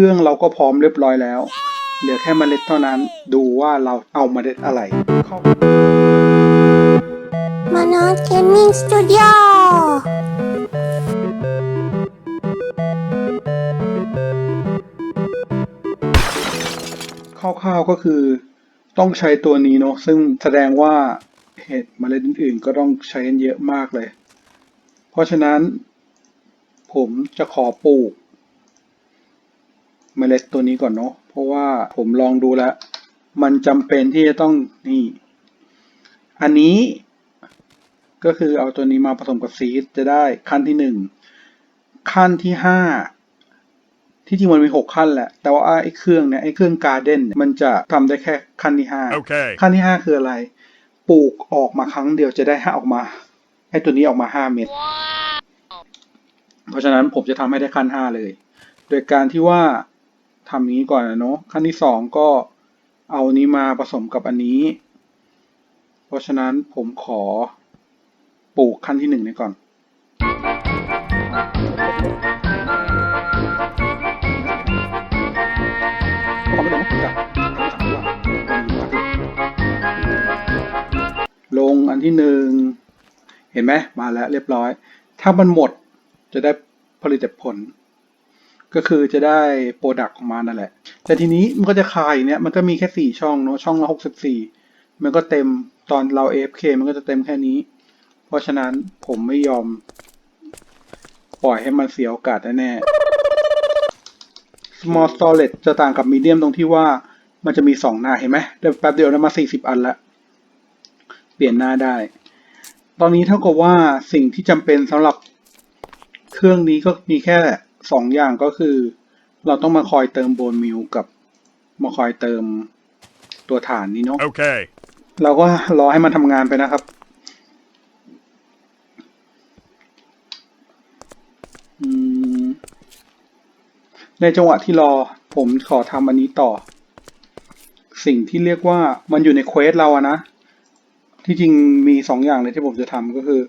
รื่องเราก็พร้อมเรียบร้อยแล้ว เหลือแค่เมล็ดเท่านั้น ดูว่าเราเอาเมล็ดอะไรเข้ามานอสเกมมิ่งสตูดิโอคร่าวๆก็คือต้องใช้ตัวนี้เนาะซึ่งแสดงว่าเห็ดเมล็ดอื่นๆ ก็ต้องใช้กันเยอะมากเลย เพราะฉะนั้น ผมจะขอปลูก เมล็ดตัวนี้ก่อนเนาะเพราะว่าผมลองดูแล้ว มันจำเป็นที่จะต้องนี่ อันนี้ก็คือเอาตัวนี้มาผสมกับซีดจะได้ขั้นที่หนึ่งขั้นที่ห้าที่จริงมันมีหกขั้นแหละ แต่ว่าไอ้เครื่องเนี่ยไอ้เครื่องการ์เด้นเนี่ยมันจะทำได้แค่ขั้นที่ห้า Okay. ขั้นที่ห้าคืออะไร ปลูกออกมาครั้งเดียวจะได้ห้าออกมา ให้ตัวนี้ออกมาห้าเม็ดเพราะฉะนั้นผมจะทำให้ได้ขั้นห้าเลย โดยการที่ว่า ทำอย่างนี้ก่อนนะเนาะขั้นที่สองก็เอานี้มาผสมกับอันนี้ เพราะฉะนั้นผมขอปลูกขั้นที่หนึ่งนี้ก่อนลงอันที่หนึ่งเห็นไหมมาแล้วเรียบร้อย ถ้ามันหมดจะได้ผลิตผล ก็คือจะได้โปรดักต์ของมันนั่นแหละ แต่ทีนี้มันก็จะคายเนี่ยมันก็มีแค่สี่ช่องเนอะช่องละหกสิบสี่มันก็เต็มตอนเรา AFK มันก็จะเต็มแค่นี้ เพราะฉะนั้นผมไม่ยอม ปล่อยให้มันเสียโอกาสแน่ๆ small storage จะต่างกับ medium ตรงที่ว่ามันจะมีสองหน้าเห็นไหมเดี๋ยวแป๊บเดียวนะมาสี่สิบอันละเปลี่ยนหน้าได้ ตอนนี้เท่ากับว่าสิ่งที่จำเป็นสำหรับเครื่องนี้ก็มีแค่ สองอย่างก็คือ เราต้องมาคอยเติมโบนมิลกับมาคอยเติมตัวฐานนี้เนาะ Okay. เราก็รอให้มันทำงานไปนะครับอืมในจังหวะที่รอผมขอทำอันนี้ต่อ สิ่งที่เรียกว่ามันอยู่ในเควสเราอะนะ ที่จริงมีสองอย่างเลยที่ผมจะทำก็คือ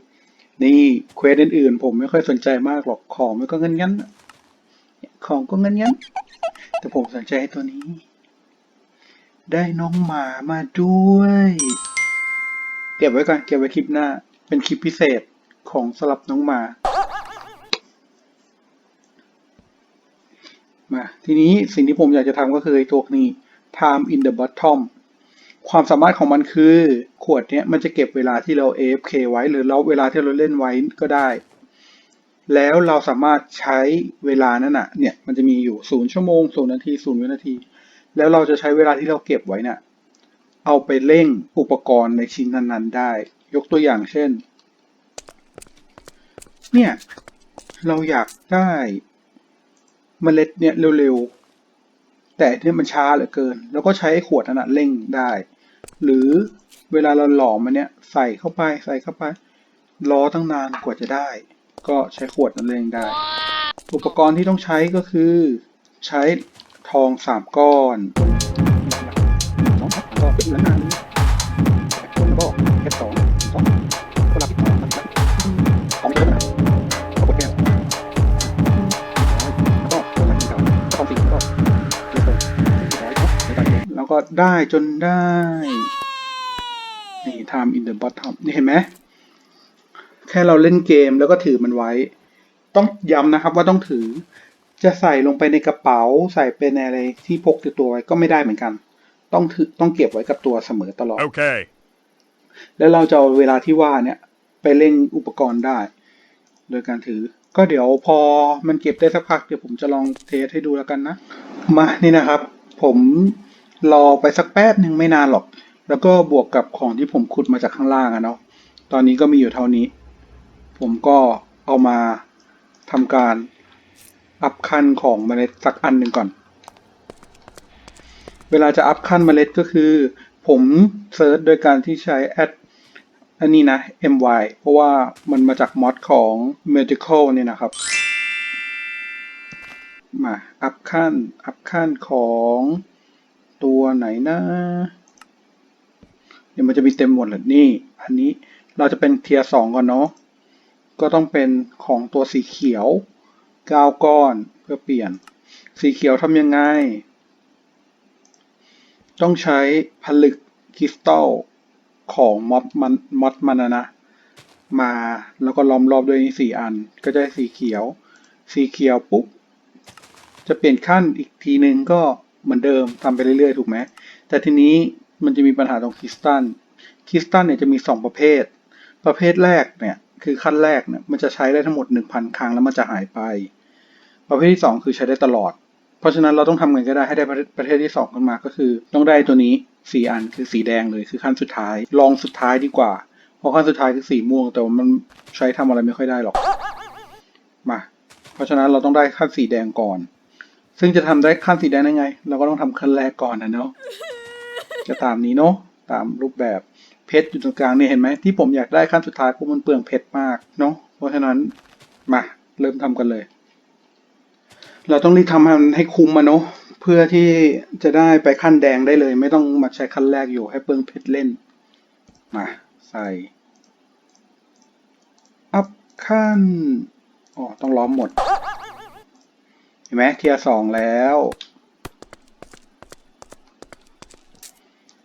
นี่เควสอื่นๆ ผมไม่ค่อยสนใจมากหรอก ของมันก็เงินงั้นๆอะ ของก็เงินงั้น แต่ผมสนใจตัวนี้ ได้น้องหมามาด้วย เก็บไว้ก่อน เก็บไว้คลิปหน้า เป็นคลิปพิเศษของสลับน้องหมา มา ทีนี้สิ่งที่ผมอยากจะทำก็คือตัวนี้ time in the bottom ความสามารถของมันคือ ขวดเนี้ยมันจะเก็บเวลาที่เรา AFK ไว้ หรือเราเวลาที่เราเล่นไว้ก็ได้ แล้วเราสามารถใช้เวลานั้นน่ะเนี่ยมันจะมีอยู่ศูนย์ชั่วโมงศูนย์นาทีศูนย์วินาที แล้วเราจะใช้เวลาที่เราเก็บไว้น่ะเอาไปเร่งอุปกรณ์ในชิ้นนั้น ๆ ได้ ยกตัวอย่างเช่น เนี่ย เราอยากได้เมล็ดเนี่ยเร็วๆ แต่เนี่ยมันช้าเหลือเกิน แล้วก็ใช้ขวดนั้นเร่งได้ หรือเวลาเราหลอมมันเนี่ยใส่เข้าไปใส่เข้าไป รอตั้งนานกว่าจะได้ ก็ใช้ขวดนั้นเร่งได้ อุปกรณ์ที่ต้องใช้ก็คือ ใช้ทองสามก้อนก็เป็นแล้วนะแล้วก็แค่สองสองก็รับผิดชอบนะครับของเยอะนะขอบคุณแก้วแล้วก็ตัวนั้นก็ทองสี่ก็เยอะเลยร้อนแล้วก็ได้จนได้นี่ time in the bottom นี่เห็นไหม ค่เราเล่นเกมแล้วก็ถือมันไว้ ต้องย้ำนะครับว่าต้องถือ จะใส่ลงไปในกระเป๋า ใส่เป็นอะไรที่พกติดตัวไว้ก็ไม่ได้เหมือนกัน ต้องถือต้องเก็บไว้กับตัวเสมอตลอด Okay. แล้วเราจะเอาเวลาที่ว่าเนี่ยไปเล่นอุปกรณ์ได้ โดยการถือ ก็เดี๋ยวพอมันเก็บได้สักพักเดี๋ยวผมจะลองเทสให้ดูแล้วกันนะ มานี่นะครับ ผมรอไปสักแป๊บหนึ่งไม่นานหรอก แล้วก็บวกกับของที่ผมขุดมาจากข้างล่างอะเนาะ ตอนนี้ก็มีอยู่เท่านี้ ผมก็เอามาทำการอัพขั้นของเมล็ดสักอันหนึ่งก่อน เวลาจะอัพขั้นเมล็ดก็คือ ผมเซิร์ชโดยการที่ใช้แอดอันนี้นะ my เพราะว่ามันมาจากมอดของ medical เนี่ยนะครับ มาอัพขั้นอัพขั้นของตัวไหนนะเดี๋ยวมันจะมีเต็มหมดเลยนี่ อันนี้เราจะเป็นเทียร์สองก่อนเนาะ ก็ต้องเป็นของตัวสีเขียว 9 ก้อนเพื่อเปลี่ยน สีเขียวทำยังไง ต้องใช้ผลึกคริสตัลของมอดมันมอดมันนะนะ มาแล้วก็ล้อมรอบด้วยนี่สี่อัน ก็จะได้สีเขียว สีเขียวปุ๊บ จะเปลี่ยนขั้นอีกทีนึงก็เหมือนเดิมทำไปเรื่อยๆ ถูกไหม แต่ทีนี้มันจะมีปัญหาตรงคริสตัล คริสตัลเนี่ยจะมีสองประเภท ประเภทแรกเนี่ย คือขั้นแรกเนี่ยมันจะใช้ได้ทั้งหมดหนึ่งพันครั้งแล้วมันจะหายไป ประเภทที่สองคือใช้ได้ตลอด เพราะฉะนั้นเราต้องทำไงก็ได้ให้ได้ประเภทประเภทที่สองขึ้นมาก็คือ ต้องได้ตัวนี้สี่อันคือสีแดงเลยคือขั้นสุดท้าย ลองสุดท้ายดีกว่า เพราะขั้นสุดท้ายคือสีม่วง แต่ว่ามันใช้ทำอะไรไม่ค่อยได้หรอกมาเพราะฉะนั้นเราต้องได้ขั้นสีแดงก่อน ซึ่งจะทำได้ขั้นสีแดงได้ไง เราก็ต้องทำขั้นแรกก่อนนะเนาะจะตามนี้เนาะตามรูปแบบ เพชรอยู่ตรงกลางนี่เห็นไหมที่ผมอยากได้ขั้นสุดท้ายเพราะมันเปลืองเพชรมากเนาะเพราะฉะนั้นมาเริ่มทำกันเลย เราต้องรีบทำให้มันให้คุ้มมาเนาะเพื่อที่จะได้ไปขั้นแดงได้เลย ไม่ต้องมาใช้ขั้นแรกอยู่ให้เปลืองเพชรเล่นมาใส่อัพขั้นอ๋อต้องล้อมหมด เห็นไหมเทียสองแล้ว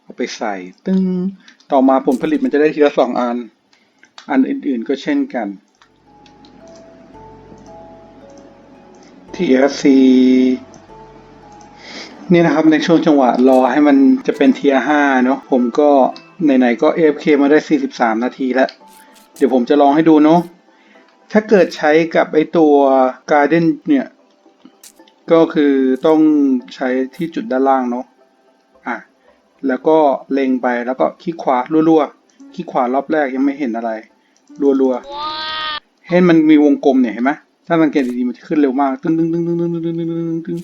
เอาไปใส่ตึ้ง ต่อมาผลผลิตมันจะได้ทีละสองอัน อันอื่นๆก็เช่นกัน TFC นี่นะครับในช่วงจังหวะรอให้มันจะเป็นเทียห้าเนาะผมก็ไหนๆก็ AFK มาได้ 43 นาทีแล้ว เดี๋ยวผมจะลองให้ดูเนาะถ้าเกิดใช้กับไอตัว Garden เนี่ย ก็คือต้องใช้ที่จุดด้านล่างเนาะ แล้วก็เล็งไปแล้วก็คลิกขวารัวๆคลิกขวารอบแรกยังไม่เห็นอะไร รัวๆเห็นมันมีวงกลมเนี่ยเห็นไหมถ้าสังเกตดีๆมันจะขึ้นเร็วมากตึ้งตึ้งตึ้งตึ้งตึ้งตึ้งตึ้งตึ้งตึ้งตึ้ง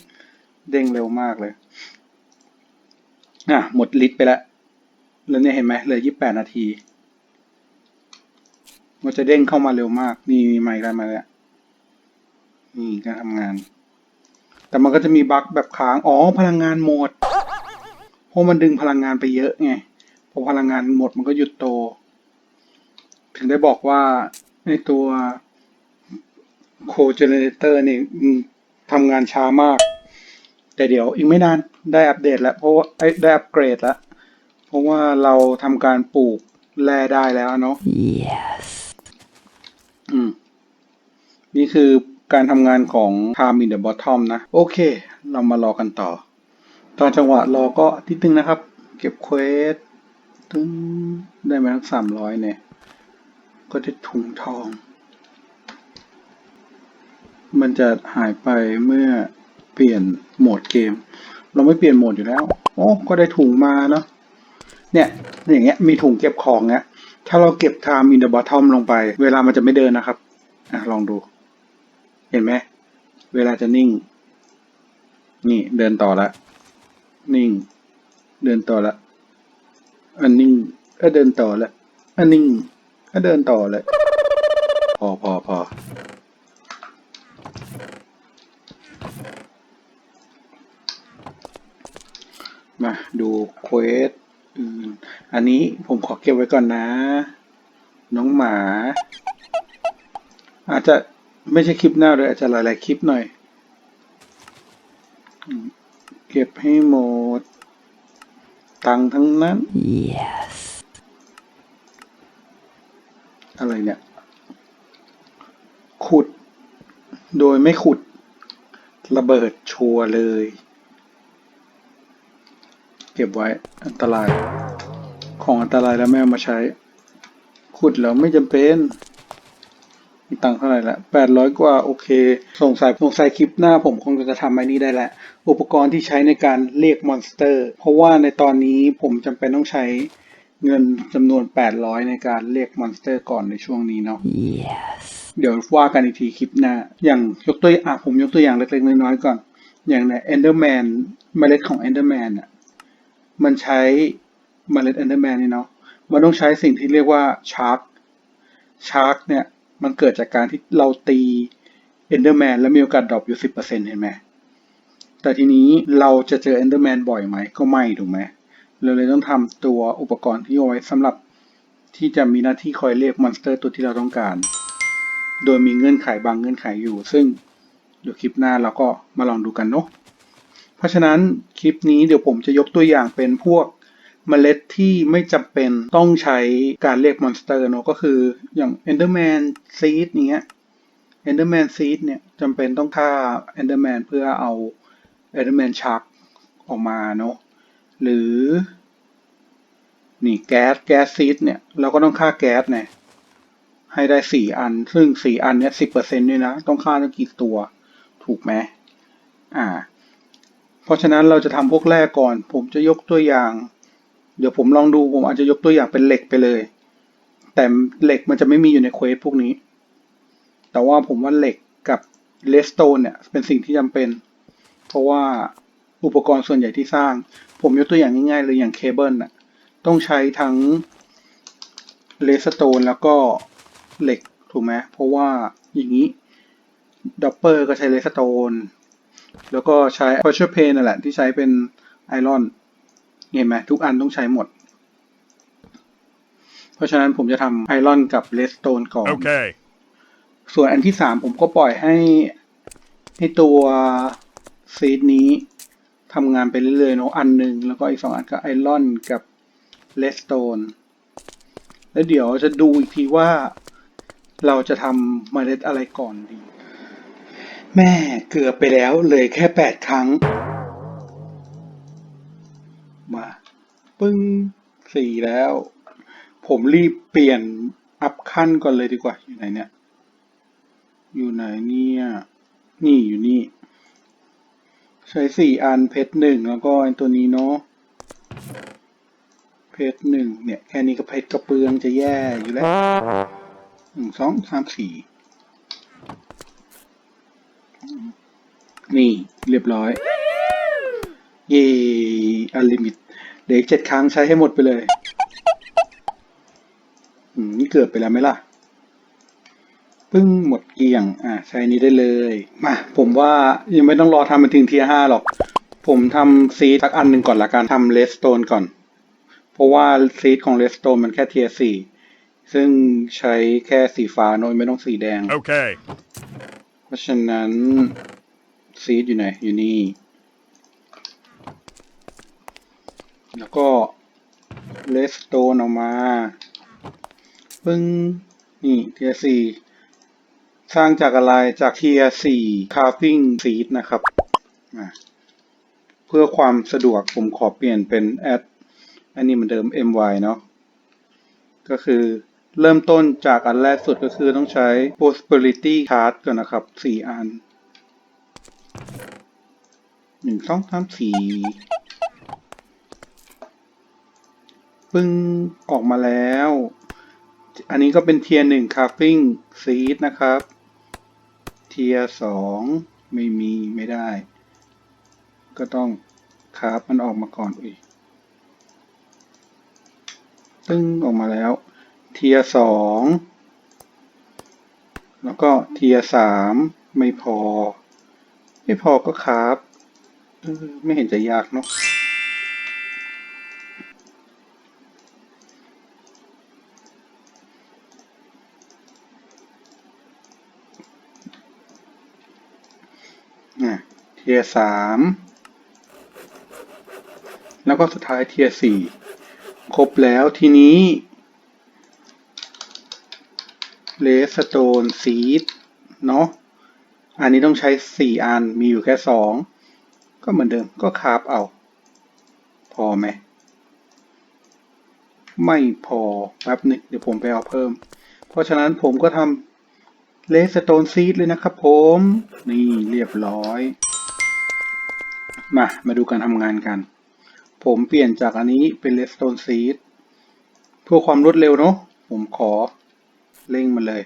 เด้งเร็วมากเลยอะหมดลิตรไปแล้วแล้วเนี่ยเห็นไหมเหลือยี่สิบแปดนาที มันจะเด้งเข้ามาเร็วมาก นี่มีไมค์ได้มาแล้วนี่การทำงาน แต่มันก็จะมีบั๊กแบบค้าง อ๋อ พลังงานหมด ราะมันดึงพลังงานไปเยอะไงพอพลังงานหมดมันก็หยุดโต ถึงได้บอกว่าในตัวโคเจเนเรเตอร์นี่อืมทำงานช้ามาก แต่เดี๋ยวอีกไม่นานได้อัปเดตแล้ว เพราะว่าเอ้ยได้อัปเกรดแล้ว เพราะว่าเราทำการปลูกแร่ได้แล้วเนาะ Yes. อืม นี่คือการทำงานของ Time in the Bottom นะ โอเค เรามารอกันต่อ ตอนจังหวะรอก็ทิดนึงนะครับ เก็บเควสตึ้งได้มาทั้งสามร้อยเนี่ย ก็ได้ถุงทอง มันจะหายไปเมื่อเปลี่ยนโหมดเกม เราไม่เปลี่ยนโหมดอยู่แล้ว โอ้ก็ได้ถุงมาเนาะเนี่ยอย่างเงี้ยมีถุงเก็บของเงี้ย ถ้าเราเก็บ time in the bottom ลงไป เวลามันจะไม่เดินนะครับอะลองดู เห็นไหมเวลาจะนิ่ง นี่เดินต่อละ นิ่ง เดินต่อละ อันนิ่งก็เดินต่อละ อันนิ่งก็เดินต่อละ พอพอพอมาดูเควสอื่นอันนี้ผมขอเก็บไว้ก่อนนะ น้องหมา อาจจะไม่ใช่คลิปหน้าเลยอาจจะหลาย ๆ คลิปหน่อย ก็บให้หมด ตังค์ทั้งนั้น Yes. อะไรเนี่ย ขุด โดยไม่ขุด ระเบิดชัวร์เลย เก็บไว้อันตราย ของอันตรายแล้วไม่เอามาใช้ ขุดแล้วไม่จำเป็น มีตังค์เท่าไหร่ละแปดร้อยกว่าโอเค สงสัยสงสัยคลิปหน้าผมคงจะทำไอ้นี้ได้แหละ อุปกรณ์ที่ใช้ในการเรียกมอนสเตอร์ เพราะว่าในตอนนี้ผมจำเป็นต้องใช้เงินจำนวน 800 ในการเรียกมอนสเตอร์ก่อนในช่วงนี้เนาะ Yes. เดี๋ยวว่ากันอีกทีคลิปหน้า อย่างยกตัวอะผมยกตัวอย่างเล็กๆ น้อยๆก่อน อย่างใน Enderman เมล็ดของ Enderman อะ มันใช้เมล็ด Enderman นี่เนาะ มันต้องใช้สิ่งที่เรียกว่า Shark Shark เนี่ย มันเกิดจากการที่เราตี Enderman แมนแล้วมีโอกาสดรอปอยู่ 10%เห็นไหม แต่ทีนี้เราจะเจอ Enderman บ่อยไหม ก็ไม่ถูกไหม เราเลยต้องทำตัวอุปกรณ์ที่เอาไว้สำหรับที่จะมีหน้าที่คอยเรียกมอนสเตอร์ตัวที่เราต้องการ โดยมีเงื่อนไขบางเงื่อนไขอยู่ ซึ่งเดี๋ยวคลิปหน้าเราก็มาลองดูกันเนาะ เพราะฉะนั้นคลิปนี้เดี๋ยวผมจะยกตัวอย่างเป็นพวก เมล็ดที่ไม่จำเป็นต้องใช้การเรียกมอนสเตอร์เนอะก็คืออย่าง Enderman Seed เนี้ย Enderman Seed เนี่ยจำเป็นต้องฆ่า Enderman เพื่อเอา Enderman Shark ออกมาเนอะหรือนี่แก๊สแก๊สซีดเนี่ยเราก็ต้องฆ่าแก๊สเนี่ยให้ได้สี่อัน ซึ่งสี่อันเนี่ยสิบเปอร์เซ็นต์ด้วยนะ ต้องฆ่าตั้งกี่ตัว ถูกไหมอ่า เพราะฉะนั้นเราจะทำพวกแรกก่อน ผมจะยกตัวอย่าง เดี๋ยวผมลองดูผมอาจจะยกตัวอย่างเป็นเหล็กไปเลย แต่เหล็กมันจะไม่มีอยู่ในเควสพวกนี้ แต่ว่าผมว่าเหล็กกับเลสโตนเนี่ยเป็นสิ่งที่จำเป็น เพราะว่าอุปกรณ์ส่วนใหญ่ที่สร้าง ผมยกตัวอย่างง่ายๆเลยอย่างเคเบิลน่ะต้องใช้ทั้งเลสโตนแล้วก็เหล็กถูกไหมเพราะว่าอย่างนี้ดับเปอร์ก็ใช้เลสโตนแล้วก็ใช้พอชเพนนั่นแหละที่ใช้เป็นไอรอน เห็นไหมทุกอันต้องใช้หมด เพราะฉะนั้นผมจะทำไอรอนกับเลสโตนก่อน Okay. ส่วนอันที่สามผมก็ปล่อยให้ให้ตัวซีดนี้ทำงานไปเรื่อยๆเนอะอันหนึ่งแล้วก็อีกสองอันก็ไอรอนกับเลสโตนแล้วเดี๋ยวจะดูอีกทีว่าเราจะทำเมล็ดอะไรก่อนดี แม่เกือบไปแล้วเลยแค่แปดครั้ง มา ปึ้งสี่แล้ว ผมรีบเปลี่ยนอัพขั้นก่อนเลยดีกว่า อยู่ไหนเนี่ย อยู่ไหนเนี่ย นี่อยู่นี่ ใช้สี่อันเพชรหนึ่งแล้วก็ไอ้ตัวนี้เนาะเพชรหนึ่งเนี่ย แค่นี้ก็เพชรกระเปืองจะแย่อยู่แล้วหนึ่งสองสามสี่นี่ เรียบร้อย เย่อันลิมิตเดี๋ยวอีกเจ็ดครั้งใช้ให้หมดไปเลยอืมนี่เกือบไปแล้วไหมล่ะปึ้งหมดเกลี้ยง อ่าใช้นี้ได้เลย มา ผมว่ายังไม่ต้องรอทำเป็นถึงเทียห้าหรอก ผมทำซีดสักอันหนึ่งก่อนละกันทำเลสโตนก่อน เพราะว่าซีดของเลสโตนมันแค่เทียสี่ซึ่งใช้แค่สีฟ้าโน้ยไม่ต้องสีแดง Okay. เพราะฉะนั้นซีดอยู่ไหน อยู่นี่ แล้วก็เลสโตนออกมาปึ้งนี่เทียสี่สร้างจากอะไรจากเทียสี่คาร์ฟิ้งซีดนะครับ เพื่อความสะดวกผมขอเปลี่ยนเป็นแอดอันนี้เหมือนเดิม my เนาะก็คือเริ่มต้นจากอันแรกสุดก็คือต้องใช้ prosperity card ก่อนนะครับ 4 อัน 1 2 3 4 ปึ้งออกมาแล้ว อันนี้ก็เป็นเทียร์หนึ่งคาฟิ่งซีดนะครับ เทียร์สองไม่มีไม่ได้ ก็ต้องคาบมันออกมาก่อนอุ้ยตึ้งออกมาแล้ว เทียร์สองแล้วก็เทียร์สามไม่พอ ไม่พอก็คาบไม่เห็นจะยากเนาะ เทียสามแล้วก็สุดท้ายเทียสี่ครบแล้วทีนี้เลสโตนซีดเนาะอันนี้ต้องใช้สี่อันมีอยู่แค่สองก็เหมือนเดิมก็คาบเอา พอไหม ไม่พอแป๊บหนึงเดี๋ยวผมไปเอาเพิ่ม เพราะฉะนั้นผมก็ทำเลสโตนซีดเลยนะครับผม นี่เรียบร้อย มา มาดูการทำงานกัน ผมเปลี่ยนจากอันนี้เป็นเลสโตนซีดเพื่อความรวดเร็วเนาะ ผมขอเร่งมันเลย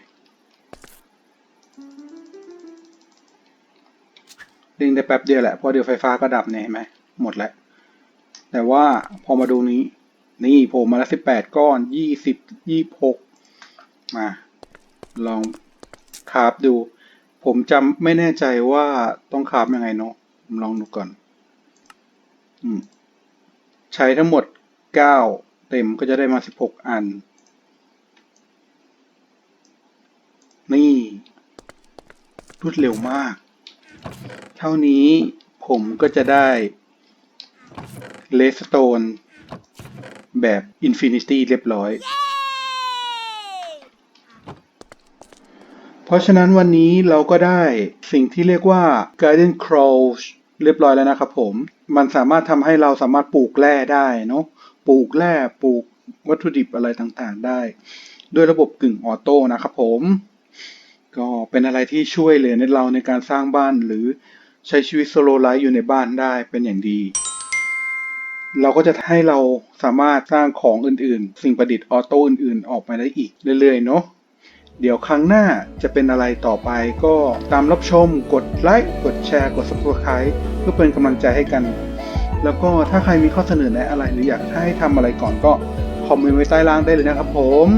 เร่งได้แป๊บเดียวแหละ เพราะเดี๋ยวไฟฟ้าก็ดับเนี่ยเห็นไหม หมดแล้ว แต่ว่าพอมาดูนี้ นี่ผมมาแล้วสิบแปดก้อนยี่สิบยี่หกมา ลองคาฟดู ผมจำไม่แน่ใจว่าต้องคาฟยังไงเนาะผมลองดูก่อน ใช้ทั้งหมดเก้าเต็มก็จะได้มาสิบหกอัน นี่รวดเร็วมาก เท่านี้ผผมก็จะได้เลสโตนแบบอินฟินิตี้เรียบร้อย เพราะฉะนั้นวันนี้เราก็ได้สิ่งที่เรียกว่า Garden Crawls เรียบร้อยแล้วนะครับผม มันสามารถทำให้เราสามารถปลูกแร่ได้เนาะ ปลูกแร่ ปลูกวัตถุดิบอะไรต่างๆ ได้ ด้วยระบบกึ่งออโต้นะครับผม ก็เป็นอะไรที่ช่วยเหลือในเราในการสร้างบ้านหรือใช้ชีวิตโซโลไลฟ์อยู่ในบ้านได้เป็นอย่างดี เราก็จะให้เราสามารถสร้างของอื่นๆ สิ่งประดิษฐ์ออโต้อื่นๆ ออกมาได้อีกเรื่อยๆ เนาะ เดี๋ยวครั้งหน้าจะเป็นอะไรต่อไปก็ตามรับชม กดไลค์ กดแชร์ กด subscribe เพื่อเป็นกำลังใจให้กัน แล้วก็ถ้าใครมีข้อเสนอแนะอะไรหรืออยากให้ทำอะไรก่อนก็คอมเมนต์ไว้ใต้ล่างได้เลยนะครับผม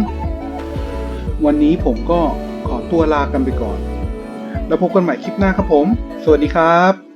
วันนี้ผมก็ขอตัวลากันไปก่อน แล้วพบกันใหม่คลิปหน้าครับผม สวัสดีครับ